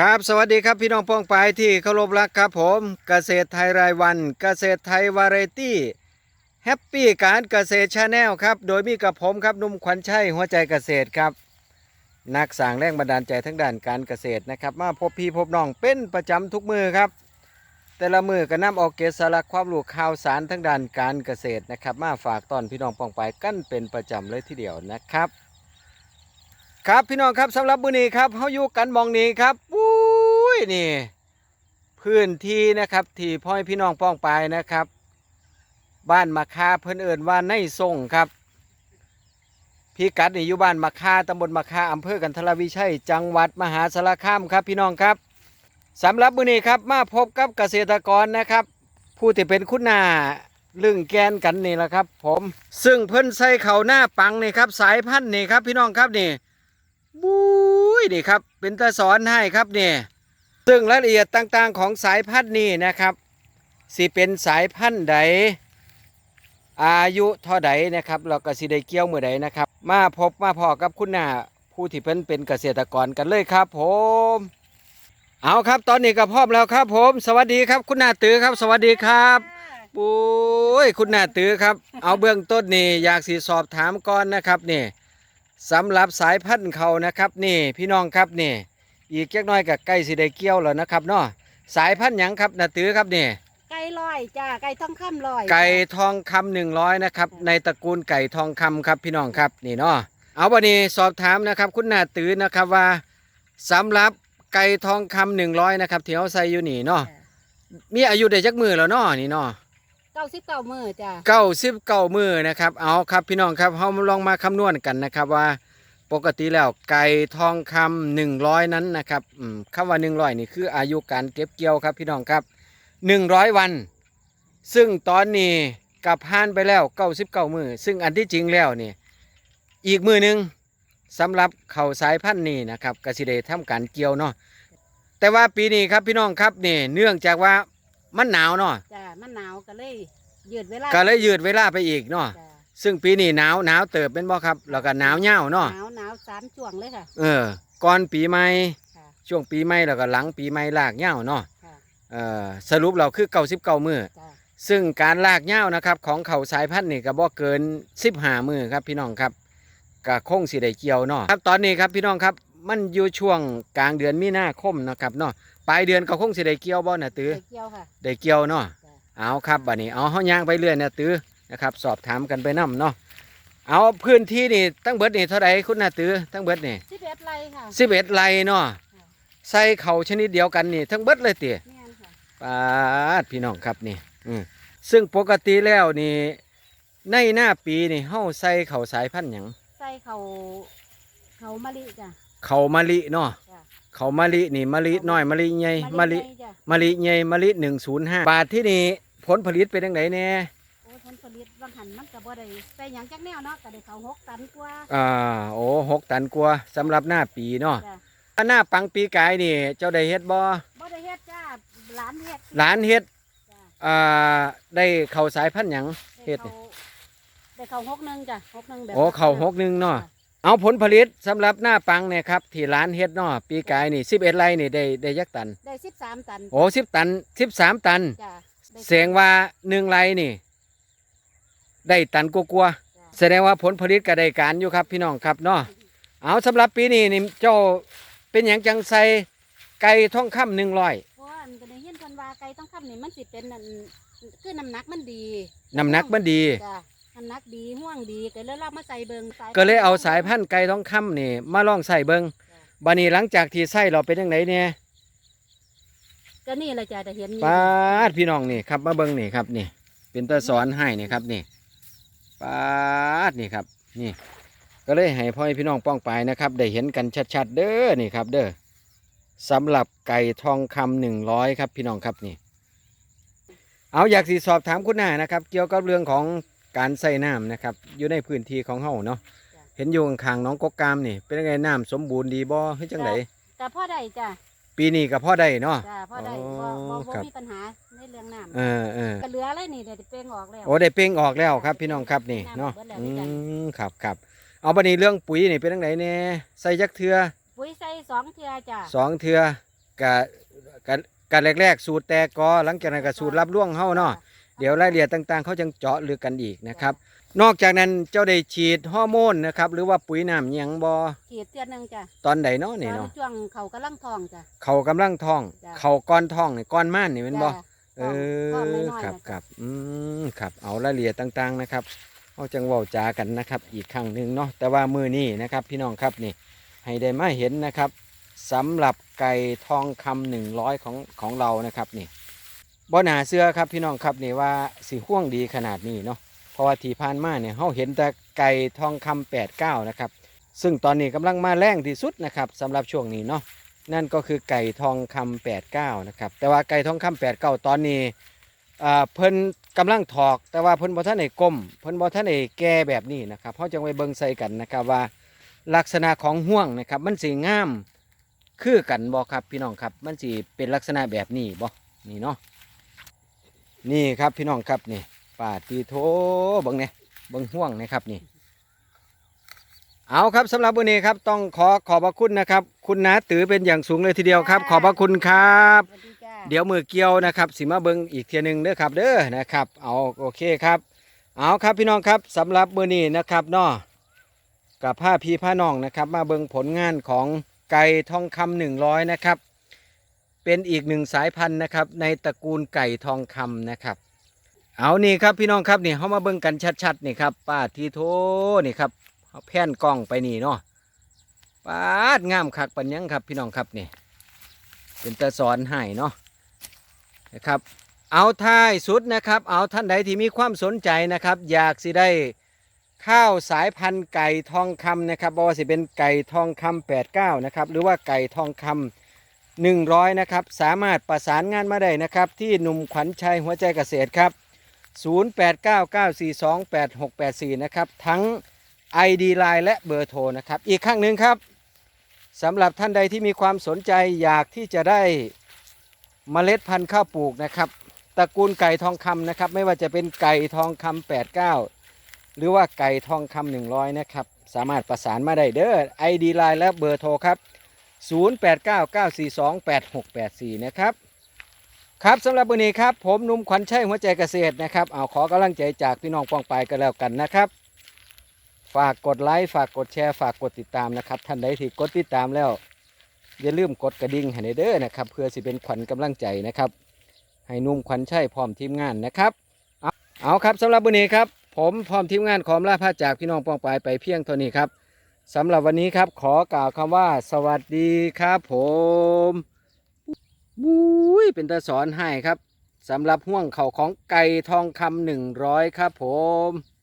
ครับสวัสดีครับพี่น้องป้องปายที่เคารพรักครับผมเกษตรไทยรายวัน เกษตรไทยวาไรตี้แฮปปี้การเกษตรชาแนลครับ โดยมีกับผมครับนุ่มขวัญชัยหัวใจเกษตรครับ นักสร้างแรงบันดาลใจทั้งด้านการเกษตรนะครับ มาพบพี่พบน้องเป็นประจำทุกมือครับ แต่ละมือก็นำเออกเกสารความรู้ข่าวสารทั้งด้านการเกษตรนะครับ มาฝากตอนพี่น้องป้องปายกันเป็นประจำเลยทีเดียวนะครับ ครับพี่น้องครับสำหรับมื้อนี้ครับเฮาอยู่กันมองนี้ครับอุ้ยนี่ พื้นที่นะครับที่พ่อพี่น้องป้องไปนะครับ บ้านมะคาเพิ่นเอิ้นว่าในส่งครับพี่กัดนี่อยู่บ้านมะคาตำบลมะคาอำเภอกันทรวิชัย จังหวัดมหาสารคามครับพี่น้องครับสำหรับมื้อนี้ครับมาพบกับเกษตรกรนะครับ ผู้ที่เป็นคุณนาลึงแกนกันนี่แหละครับ ผม ซึ่งเพิ่นใส่เขาหน้าปังนี่ครับ สายพันธุ์นี่ครับพี่น้องครับนี่ บุ้ยนี่ครับ เป็นตาสอนให้ครับเนี่ยซึ่งรายละเอียดต่างๆของสายพันธุ์นี้นะครับสิเป็นสายพันธุ์ใด อายุเท่าใดนะครับ เราก็สิได้เกี่ยวเมื่อใดนะครับ มาพบมาพอกับคุณหน้าผู้ที่เพิ่นเป็นเกษตรกรกันเลยครับ ผม เอาครับตอนนี้ก็พร้อมแล้วครับ ผม สวัสดีครับ คุณหน้าตือครับ สวัสดีครับปุ้ยคุณหน้าตือครับ เอาเบื้องต้นนี่อยากสิสอบถามก่อนนะครับนี่ สำหรับสายพันธุ์เขานะครับนี่พี่น้องครับนี่อีกเล็กน้อยกับใกล้สิได้เกี่ยวแล้วนะครับเนาะสายพันธุ์หยังครับนาตือครับนี่ไก่ลอยจ้าไก่ทองคำลอยไก่ทองคำหนึ่งร้อยนะครับในตระกูลไก่ทองคำครับพี่น้องครับนี่เนาะเอาวันนี้สอบถามนะครับ คุณนาตือนะครับว่าสำหรับไก่ทองคำหนึ่งร้อยนะครับที่เขาใส่อยู่นี่เนาะมีอายุได้จักมือแล้วเนาะนี่เนาะ เก้าสิบเก้ามือจ้าเก้าสิบเก้ามือนะครับ เอาครับพี่น้องครับเราลองมาคำนวณกันนะครับว่า ปกติแล้วไก่ทองคำหนึ่งร้อยนั้นนะครับอืมคำว่าหนึ่งร้อยนี่คืออายุการเก็บเกี่ยวครับพี่น้องครับหนึ่งร้อยวัน ซึ่งตอนนี้กับผ่านไปแล้วเก้าสิบเก้ามือซึ่งอันที่จริงแล้วนี่อีกมือหนึ่งสำหรับเข่าสายพันธุ์นี้นะครับกสิเดทำการเกี่ยวเนาะแต่ว่าปีนี้ครับพี่น้องครับนี่เนื่องจากว่า มันหนาวเนาะจ้ามันหนาวก็เลยยืดเวลาก็เลยยืดเวลาไปอีกเนาะจ้าซึ่งปีนี้หนาวหนาวเติบเป็นบ่ครับ แล้วก็หนาวเน่าวเนาะหนาวหนาวสามช่วงเลยค่ะ เออ ก่อนปีใหม่ค่ะช่วงปีใหม่แล้วก็หลังปีใหม่ลากเน่าวเนาะค่ะเออสรุปเราคือเก้าสิบเก้ามือ จ้าซึ่งการลากเน่าวนะครับของเขาสายพันธุ์นี่ก็บ่เกินสิบห้ามือครับพี่น้องครับก็คงสิได้เกี่ยวเนาะครับตอนนี้ครับพี่น้องครับมันอยู่ช่วงกลางเดือนมีนาคมนะครับเนาะ ปลายเดือนก็คงสิได้เกี่ยวบ่นะตื้อไก่เกี่ยวค่ะได้เกี่ยวเนาะจ้าเอาครับบัดนี้เอาเฮาย่างไปเรื่อยนะตื้อนะครับ สอบถามกันไปนํเนาะเอาพื้นที่นี่ตั้งเบิดนี่เท่าไหร่คุณนาตื้อตั้งเบิดนี่สิบเอ็ดไรค่ะสิบเอ็ดไร่เนาะใส่เขาชนิดเดียวกันนี่ทั้งเบิดเลยเตี๋ยแม่นค่ะปาดพี่น้องครับนี่อืมซึ่งปกติแล้วนี่ในหน้าปีนี่เฮาใส่เขาสายพันธุ์หยังใส่เขาเขามะลิจ้า เขามะลิเนาะจ้าเขามะลินี่มะลิน้อยมะลิใหญ่มะลิใหญ่จ้ะมะลิใหญ่มะลิหนึ่งศูนย์ห้าบาทที่นี่ผลผลิตเป็นยังไงแน่โอ้ผลผลิตบางหันมันก็บ่ได้ใส่หยังจักแนวเนาะก็ได้เขาหกตันกว่าอ่าโอ้หกตันกว่าสำหรับหน้าปีเนาะจ้าหน้าปังปีกายนี่ เจ้าได้เฮ็ดบ่บ่ได้เฮ็ดจ้าหลานเฮ็ดหลานเฮ็ดจ้าอ่าได้เข้าสายพันธุ์หยัง เฮ็ดนี่ ได้เขาหกหนึ่งจ้ะหกหนึ่งแบบโอ้เข้าหกหนึ่งเนาะ เอาผลผลิตสำหรับหน้าปังเนี่ยครับที่ร้านเฮ็ดเนาะปีกายนี่สิบเอ็ดไร่นี่ได้ได้ยักตัน ได้สิบสามตันโอ้สิบตันสิบสามตัน จ้ะได้เสียงว่าหนึ่งไร่นี่ ได้ตันกลัวาจ้ะๆแสดงว่าผลผลิตก็ได้การอยู่ครับพี่น้องครับเนาะเอาสำหรับปีนี้นี่เจ้าเป็นอย่างจังใส่ไก่ทองคำหนึ่งร้อยเพราะว่าอันก็ได้เห็นคนว่าไก่ต้องคำนี่มันสิเป็นอันคือน้ำหนักมันดีน้ำหนักมันดี จ้ะ น้ำหนักดีห่วงดีก็เลยเรามาใส่เบิงสก็เลยเอาสายพันธุ์ไก่ทองคำนี่ มาลองใส่เบิงบานี้หลังจากที่ใส่เราเป็นยังไงเนี่ยก็นี่แหละจ้ะจะเห็นอยู่ปาดพี่น้องนี่ครับมาเบิ้งนี่ครับนี่ เป็นตาสอนให้นี่ครับนี่ปาดนี่ครับ นี่ ก็เลยให้พ่อให้พี่น้องป้องไปายนะครับ ได้เห็นกันชัดๆเด้อนี่ครับ เด้อสำหรับไก่ทองคำหนึ่งร้อยครับ พี่น้องครับนี่ เอาอยากสีสอบถามคุณหน้านะครับ เกี่ยวกับเรื่องของ การใส่น้ำนะครับ อยู่ในพื้นที่ของเฮาเนาะเห็นอยู่ข้างๆน้องกกกามนี่ เป็นยังไงน้ำสมบูรณ์ดีบ่เฮ้ยจังไดแต่พ่อได้จ้ะปีนี้กับพ่อได้เนาะจ้ะพ่อได้อ๋บ่อบ่ครับ่บมีปัญหาในเรื่องน้ำเออเออก็เหลือเลยนี่เดี๋ยวจะเปล่งออกแล้วโอ้ได้เป้งออกแล้วครับ พี่น้องครับนี่เนาะน้ำเบิดแล้วอืด้วยกันมครับครับเอาบัดนี้เรื่องปุ๋ยนี่เป็นจังไดเนี่ยใส่จักเทือปุ๋ยใส่สองเทื่อจ้ะสองเทือกะกะกะแรกๆ สูตรแต่กอหลังจากนั้นก็สูตรรับล่วงเฮาเนาะ เดี๋ยวรายละเอียดต่างๆ เขาจังเจาะลึกกันอีกนะครับ นอกจากนั้นเจ้าได้ฉีดฮอร์โมนนะครับหรือว่าปุ๋ยน้ำหยังบ่ขีดเตือนหนึงจ้ะตอนใดเนาะนี่เนาะตอช่วงเขากำลังทองจ้ะ เขากำลังท้อง จ้ะ เขาก้อนท้องนี่ก้อนม่านนี่แมันบ่จ้ะเอท้องอน้อยๆครับนะคจ้ะรับอืมครับเอารายละเอียดต่างๆนะครับเอาจังเว้าจากันนะครับ อีกครั้งหนึ่งเนาะแต่ว่ามือนี้นะครับ พี่น้องครับนี่ ให้ได้มาเห็นนะครับสำหรับไก่ทองคำหนึ่งร้อยของของเรานะครับนี่ บ่หนาเสื้อครับพี่น้องครับนี่ว่าสีห่วงดีขนาดนี้เนาะเพราะว่าที่ผ่านมาเนี่ยเราเห็นแต่ไก่ทองคำแปดเก้านะครับซึ่งตอนนี้กำลังมาแรงที่สุดนะครับสำหรับช่วงนี้เนาะนั่นก็คือไก่ทองคำแปดเก้านะครับแต่ว่าไก่ทองคำแปดเก้าตอนนี้เพิ่นกำลังถอกแต่ว่าเพิ่นบ่ท่านได้ก้มเพิ่นบ่ท่านได้แก่แบบนี้นะครับเพราะจังไว้เบิ่งใส่กันนะครับว่าลักษณะของห่วงนะครับมันสีงามคือกันบ่ครับพี่น้องครับมันสีเป็นลักษณะแบบนี้บ่นี่เนาะ นี่ครับพี่น้องครับนี่ป่าตีโถเบิ่งเนี่ยเบิ่งห่วงนะครับนี่ เอาครับสำหรับวันนี้ครับต้องขอขอบพระคุณนะครับ คุณนาตือเป็นอย่างสูงเลยทีเดียวครับ ขอบพระคุณครับสวัสดีจ้ะเดี๋ยวมือเกี่ยวนะครับสิมาเบิงอีกเทียหนึงเด้อครับ เด้อนะครับ เอาโอเคครับ เอาครับพี่น้องครับสำหรับมือนี้นะครับเนาะกับผ้าพีผ้าน้องนะครับ มาเบิงผลงานของไก่ทองคำหนึ่งร้อยนะครับ เป็นอีกหนึ่งสายพันธุ์นะครับในตระกูลไก่ทองคำนะครับ เอานี่ครับพี่น้องครับนี่เขามาเบิ่งกันชัดๆนี่ครับป้าทีโทนี่ครับเอาแผ่นกล้องไปนี่เนาะป้าดงามคักปัญญังครับพี่น้องครับนี่เป็นตะสอนให้เนาะนะครับ เอาท้ายสุดนะครับ เอาท่านใดที่มีความสนใจนะครับ อยากสิได้ข้าวสายพันธุ์ไก่ทองคำนะครับบอกว่าสิเป็นไก่ทองคำ89นะครับหรือว่าไก่ทองคำ 100 นะครับ สามารถประสานงานมาได้นะครับ ที่หนุ่มขวัญชัยหัวใจเกษตรครับ 0899428684 นะครับ ทั้ง ID Line และเบอร์โทรนะครับ อีกครั้งหนึ่งครับสำหรับท่านใดที่มีความสนใจอยากที่จะได้เมล็ดพันธุ์ข้าวปลูกนะครับตระกูลไก่ทองคำนะครับ ไม่ว่าจะเป็นไก่ทองคำ89 หรือว่าไก่ทองคำ100 นะครับ สามารถประสานมาได้เด้อ ID Line และเบอร์โทรครับ 0899428684 นะครับ ครับสำหรับวันนี้ครับ ผมนุ่มขวัญชัยหัวใจเกษตรนะครับเอาขอกำลังใจจากพี่น้องปองไปกันแล้วกันนะครับ ฝากกดไลค์ฝากกดแชร์ฝากกดติดตามนะครับ ท่านใดที่กดติดตามแล้ว อย่าลืมกดกระดิ่งให้เด้อนะครับ เพื่อสิเป็นขวัญกำลังใจนะครับ ให้นุ่มขวัญชัยพร้อมทีมงานนะครับ เอาครับสำหรับวันนี้ครับ ผมพร้อมทีมงานขอมลาพาจากพี่น้องปองไปไปเพียงเท่านี้ครับ สำหรับวันนี้ครับ ขอกล่าวคำว่า สวัสดีครับผมบุ้ยเป็นตาสอนให้ครับสำหรับห่วงเข่าของไก่ทองคำหนึ่งร้อยครับผม